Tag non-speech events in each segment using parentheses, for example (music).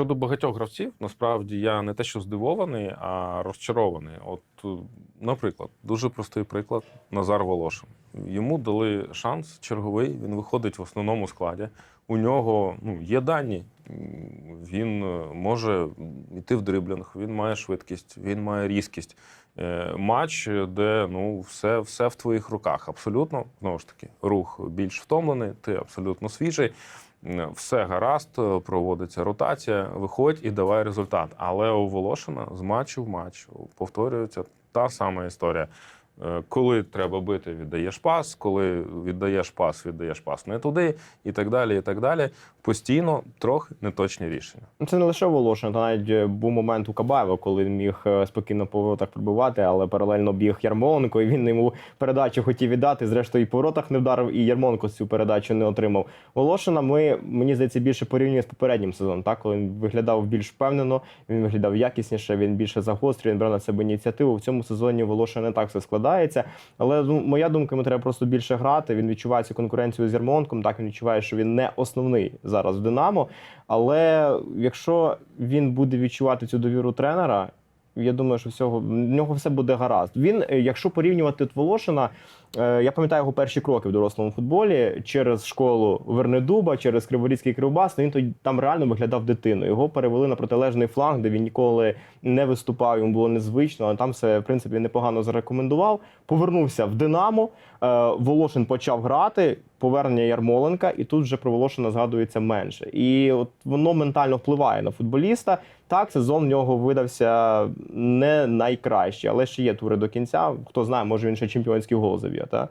щодо багатьох гравців, насправді я не те, що здивований, а розчарований. От, е, наприклад, дуже простий приклад Назар Волошин. Йому дали шанс черговий. Він виходить в основному складі. У нього ну, є дані. Він е, може йти в дриблінг, він має швидкість, він має різкість. Е, Матч, де ну все, все в твоїх руках. Абсолютно знову ж таки, рух більш втомлений, ти абсолютно свіжий. Е, Все гаразд, е, проводиться ротація, виходь і давай результат. Але у Волошина з матчу в матч повторюється та сама історія. Е, Коли треба бити, віддаєш пас, коли віддаєш пас, віддаєш пас не туди, і так далі. і так далі. Постійно трохи неточні рішення. Ну, Це не лише Волошин, та навіть е, був момент у Кабаєва, коли він міг е, спокійно по воротах прибивати, але паралельно біг Ярмоленко, і він йому передачу хотів віддати. Зрештою, і по не вдарив, і Ярмоленко цю передачу не отримав. Волошина ми, мені здається, більше порівнює з попереднім сезоном, так? коли він виглядав більш впевнено, він виглядав якісніше, він більше загострює, він брав на себе ініціативу. В цьому сезоні Волошина не так все складається. Але ну, моя думка, йому треба просто більше грати. Він відчуває цю конкуренцію з Ярмоленком. Так він відчуває, що він не основний зараз в Динамо. Але якщо він буде відчувати цю довіру тренера, я думаю, що всього в нього все буде гаразд. Він, е, якщо порівнювати Волошина, я пам'ятаю його перші кроки в дорослому футболі через школу Вернедуба, через Криворізький Кривбас. ну, Він тоді там реально виглядав дитиною. Його перевели на протилежний фланг, де він ніколи не виступав. Йому було незвично, але там все в принципі непогано зарекомендував. Повернувся в Динамо. е, Волошин почав грати. Повернення Ярмоленка, і тут вже про Волошина згадується менше. І от воно ментально впливає на футболіста. Так, сезон в нього видався не найкращий, але ще є тури до кінця. Хто знає, може він ще чемпіонський гол заб'є. Та?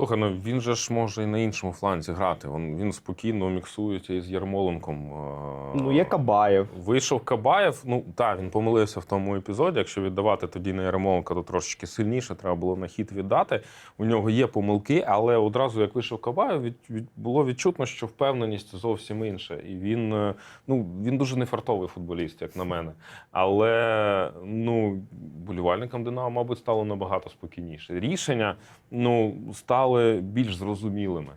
Слухай, ну він же ж може і на іншому фланзі грати. Він, він спокійно міксується із Ярмоленком. е, Ну, є Кабаєв. Вийшов Кабаєв. Ну так, він помилився в тому епізоді. Якщо віддавати тоді на Ярмоленка, то трошечки сильніше треба було на хід віддати. У нього є помилки, але одразу як вийшов Кабаєв, від, від, було відчутно, що впевненість зовсім інша. І він е, ну він дуже нефартовий футболіст, як на мене. Але ну болівальникам Динамо, мабуть, стало набагато спокійніше. Рішення ну стали більш зрозумілими.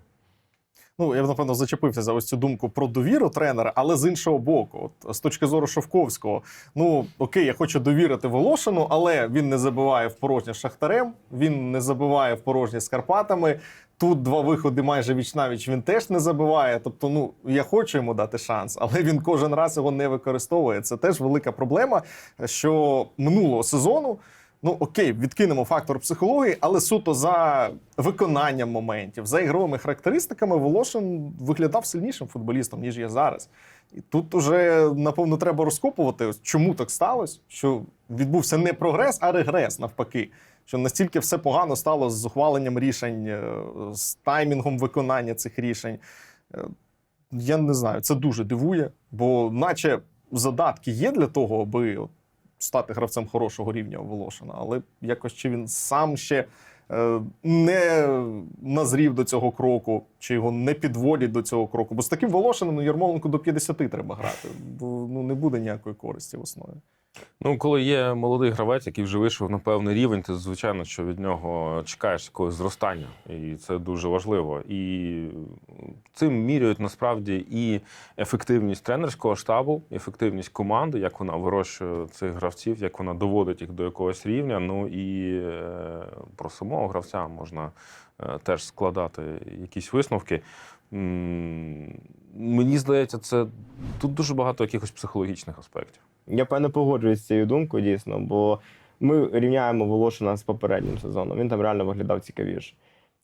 Ну, я б, напевно зачепився за ось цю думку про довіру тренера, але з іншого боку, от з точки зору Шовковського, ну окей, я хочу довірити Волошину, але він не забиває в порожнє шахтарем, він не забиває в порожнє з Карпатами. Тут два виходи майже віч-навіч він теж не забиває. Тобто, ну я хочу йому дати шанс, але він кожен раз його не використовує. Це теж велика проблема. Що минулого сезону ну окей, відкинемо фактор психології, але суто за виконанням моментів, за ігровими характеристиками, Волошин виглядав сильнішим футболістом, ніж є зараз. І тут уже, напевно, треба розкопувати, чому так сталося, що відбувся не прогрес, а регрес навпаки. Що настільки все погано стало з ухваленням рішень, е, з таймінгом виконання цих рішень. Е, Я не знаю, це дуже дивує, бо наче задатки є для того, аби стати гравцем хорошого рівня у Волошина, але якось чи він сам ще е, не назрів до цього кроку, чи його не підводять до цього кроку. Бо з таким Волошиним ну, Ярмоленку до 50 треба грати, бо ну, не буде ніякої користі в основі. Ну, коли є молодий гравець, який вже вийшов на певний рівень, ти звичайно, що від нього чекаєш якогось зростання, і це дуже важливо. І цим міряють насправді і ефективність тренерського штабу, ефективність команди, як вона вирощує цих гравців, як вона доводить їх до якогось рівня. Ну і е, про самого гравця можна е, теж складати якісь висновки. Мені здається, це тут дуже багато якихось психологічних аспектів. Я певно погоджуюсь з цією думкою, дійсно, бо ми рівняємо Волошина з попереднім сезоном. Він там реально виглядав цікавіше.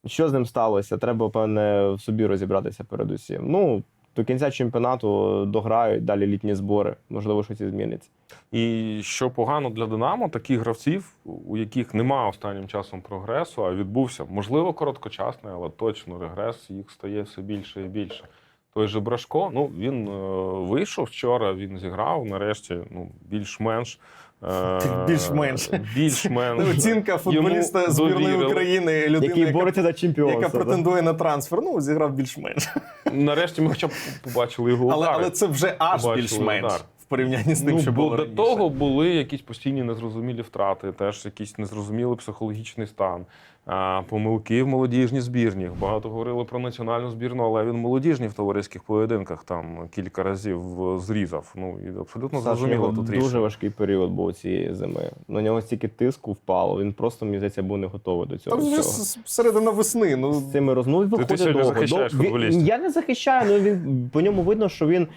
Що з ним сталося? Треба, певне, в собі розібратися передусім. Ну, до кінця чемпіонату дограють далі літні збори. Можливо, щось і зміниться. І що погано для Динамо, таких гравців, у яких немає останнім часом прогресу, а відбувся, можливо, короткочасний, але точно регрес їх стає все більше і більше. Той же Брашко, ну він е, вийшов вчора, він зіграв нарешті, ну більш-менш. е, (laughs) Більш-менш. (laughs) Більш-менш. Ну, Оцінка футболіста збірної. України, людини, Який бореться за чемпіонство. яка претендує на трансфер. Ну, зіграв більш-менш. Нарешті ми хоча б побачили його Але, але це вже аж більш-менш. Порівнянні з тим, ну, що бо було до того були якісь постійні незрозумілі втрати, теж якийсь незрозумілий психологічний стан, а, помилки в молодіжній збірні. Багато говорили про національну збірну, але він молодіжні в товариських поєдинках там кілька разів е, зрізав. Ну і абсолютно Саш, зрозуміло тут дуже важкий період був цієї зими. На нього стільки тиску впало. Він просто мені здається був не готовий до цього. Там вже середина весни. Ну з цими розмовами ти виходить довго. захищаєш До- він- Я не захищаю, але він по ньому видно, що він.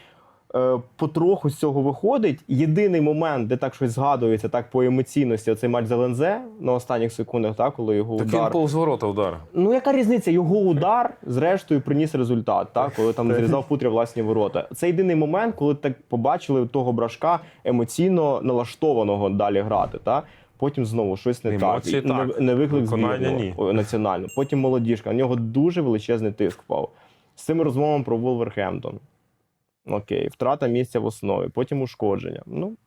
Е, Потроху з цього виходить. Єдиний момент, де так щось згадується, так по емоційності, оцей матч за Лензе на останніх секундах, так, коли його Так він удар. повз ворота удар. Ну яка різниця? Його удар зрештою приніс результат, так коли там зрізав Путря власні ворота. Це єдиний момент, коли так побачили того брашка емоційно налаштованого далі грати. Так? Потім знову щось не Емоції так. так. Не, не виклик Виконання збірну ні. о. Потім молодіжка. На нього дуже величезний тиск впав. З цими розмовами про Вулверхемптон. Окей, втрата місця в основі, потім ушкодження. Ну,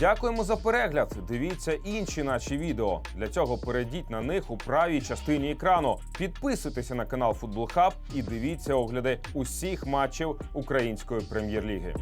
Дякуємо за перегляд. Дивіться інші наші відео. Для цього перейдіть на них у правій частині екрану. Підписуйтеся на канал Футбол Хаб і дивіться огляди усіх матчів української прем'єр-ліги.